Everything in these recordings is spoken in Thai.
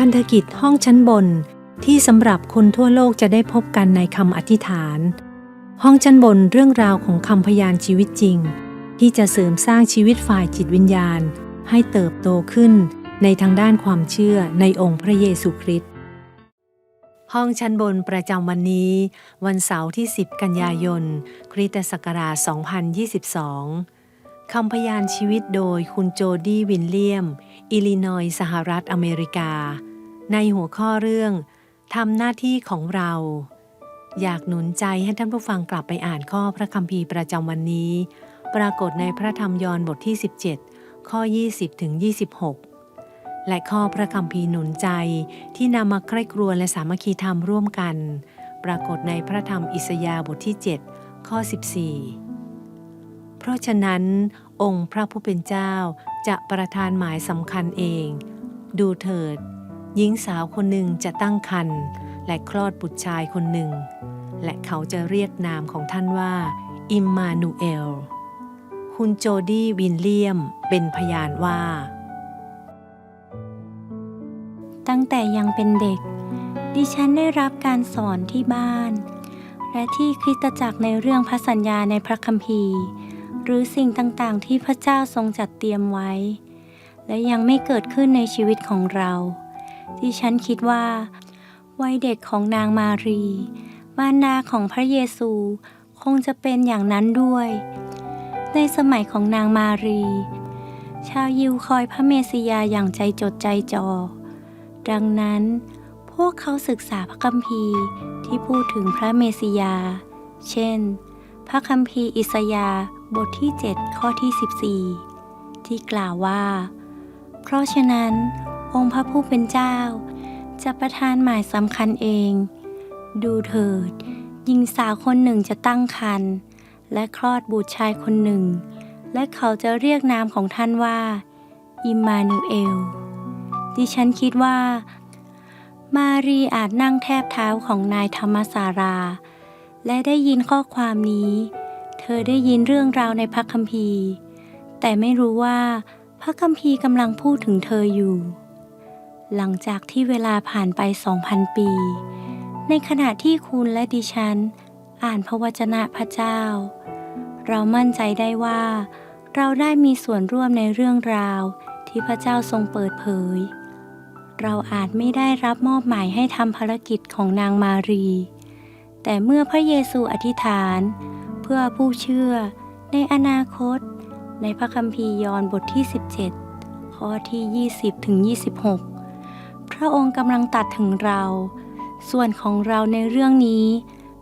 พันธกิจห้องชั้นบน ที่สำหรับคนทั่วโลกจะได้พบกันในคำอธิษฐาน ห้องชั้นบนเรื่องราวของคำพยานชีวิตจริง ที่จะเสริมสร้างชีวิตฝ่ายจิตวิญญาณ ให้เติบโตขึ้นในทางด้านความเชื่อในองค์พระเยซูคริสต์ห้องชั้นบนประจำวันนี้ วันเสาร์ที่ 10 กันยายน คริสตศักราช 2022 คำพยานชีวิตโดยคุณโจดี้วินเลียม อิลลินอยส์สหรัฐอเมริกา ในหัวข้อเรื่องทำหน้าที่ของเรา อยากหนุนใจให้ท่านผู้ฟังกลับไปอ่านข้อพระคัมภีร์ประจำวันนี้ ปรากฏในพระธรรมยอห์นบทที่ 17 ข้อ 20ถึง26 และข้อพระคัมภีร์หนุนใจที่นำมาใคร่ครวญและสามัคคีธรรมร่วมกัน ปรากฏในพระธรรมอิสยาบทที่ 7 ข้อ 14 เพราะฉะนั้น องค์พระผู้เป็นเจ้าจะประทานหมายสำคัญเอง ดูเถิด หญิงสาวคนหนึ่งจะตั้งครรภ์และคลอดบุตรชายคนหนึ่ง และเขาจะเรียกนามของท่านว่า อิมมานูเอล คุณโจดี้วินเลียมเป็นพยานว่า ตั้งแต่ยังเป็นเด็ก ดิฉันได้รับการสอนที่บ้าน และที่คริสตจักรในเรื่องพระสัญญาในพระคัมภีร์ หรือสิ่งต่างๆ ที่พระเจ้าทรงจัดเตรียมไว้ และยังไม่เกิดขึ้นในชีวิตของเรา ดิฉันคิดว่า วัยเด็กของนางมารี มารดาของพระเยซูคงจะเป็นอย่างนั้นด้วย ในสมัยของนางมารี ชาวยิวคอยพระเมสสิยาอย่างใจจดใจจ่อ ดังนั้น พวกเขาศึกษาพระคัมภีร์ที่พูดถึงพระเมสสิยา เช่น พระคัมภีร์อิสยาบทที่ 7 ข้อที่ 14 ที่กล่าวว่า เพราะฉะนั้น องค์พระผู้เป็นเจ้า จะประทานหมายสำคัญเอง ดูเถิดหญิงสาวคนหนึ่งจะตั้งครรภ์และคลอดบุตรชายคนหนึ่ง และเขาจะเรียกนามของท่านว่า อิมมานูเอล ดิฉันคิดว่า มารีอาจนั่งแทบเท้าของนายธรรมสารา และได้ยินข้อความนี้ เธอได้ยินเรื่องราวในพระคัมภีร์ แต่ไม่รู้ว่าพระคัมภีร์กำลังพูดถึงเธออยู่ หลังจากที่เวลาผ่านไป 2,000 ปี ในขณะที่คุณและดิฉัน อ่านพระวจนะพระเจ้า เรามั่นใจได้ว่า เราได้มีส่วนร่วมในเรื่องราวที่พระเจ้าทรงเปิดเผย เราอาจไม่ได้รับมอบหมายให้ทำภารกิจของนางมารี แต่เมื่อพระเยซูอธิษฐาน เพื่อผู้เชื่อ ในอนาคต ในพระคัมภีร์ยอห์นบทที่ 17 ข้อที่ 20ถึง26 พระองค์กำลังตัดถึงเรา ส่วนของเราในเรื่องนี้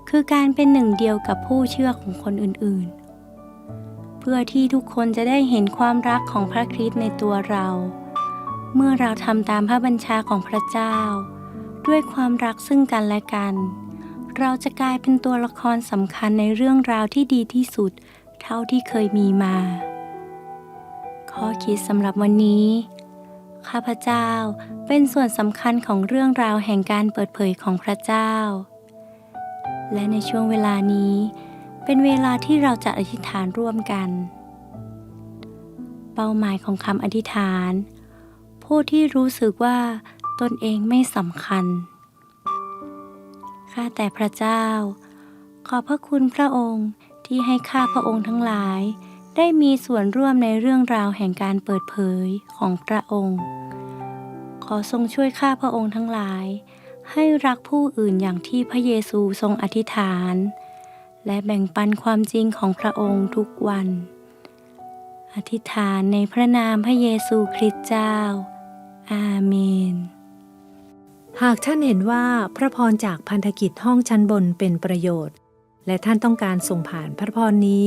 คือการเป็นหนึ่งเดียวกับผู้เชื่อของคนอื่นๆ เพื่อที่ทุกคนจะได้เห็นความรักของพระคริสต์ในตัวเรา เมื่อเราทำตามพระบัญชาของพระเจ้า ด้วยความรักซึ่งกันและกัน เราจะกลายเป็นตัวละครสำคัญในเรื่องราวที่ดีที่สุด เท่าที่เคยมีมา ข้อคิดสำหรับวันนี้ ข้าพเจ้าเป็นส่วนสำคัญของเรื่องราวแห่งการเปิดเผยของพระเจ้า และในช่วงเวลานี้ เป็นเวลาที่เราจะอธิษฐานร่วมกัน เป้าหมายของคำอธิษฐาน ผู้ที่รู้สึกว่าตนเองไม่สำคัญ ข้าแต่พระเจ้า ขอพระคุณพระองค์ที่ให้ข้าพระองค์ทั้งหลาย ได้มีส่วนร่วมในเรื่องราวแห่งการเปิดเผยของพระองค์ ขอทรงช่วยข้าพระองค์ทั้งหลาย ให้รักผู้อื่นอย่างที่พระเยซูทรงอธิษฐาน และแบ่งปันความจริงของพระองค์ทุกวัน อธิษฐานในพระนามพระเยซูคริสต์เจ้า อาเมน หากท่านเห็นว่าพระพรจากพันธกิจห้องชั้นบนเป็นประโยชน์ และท่านต้องการส่งผ่านพระพรนี้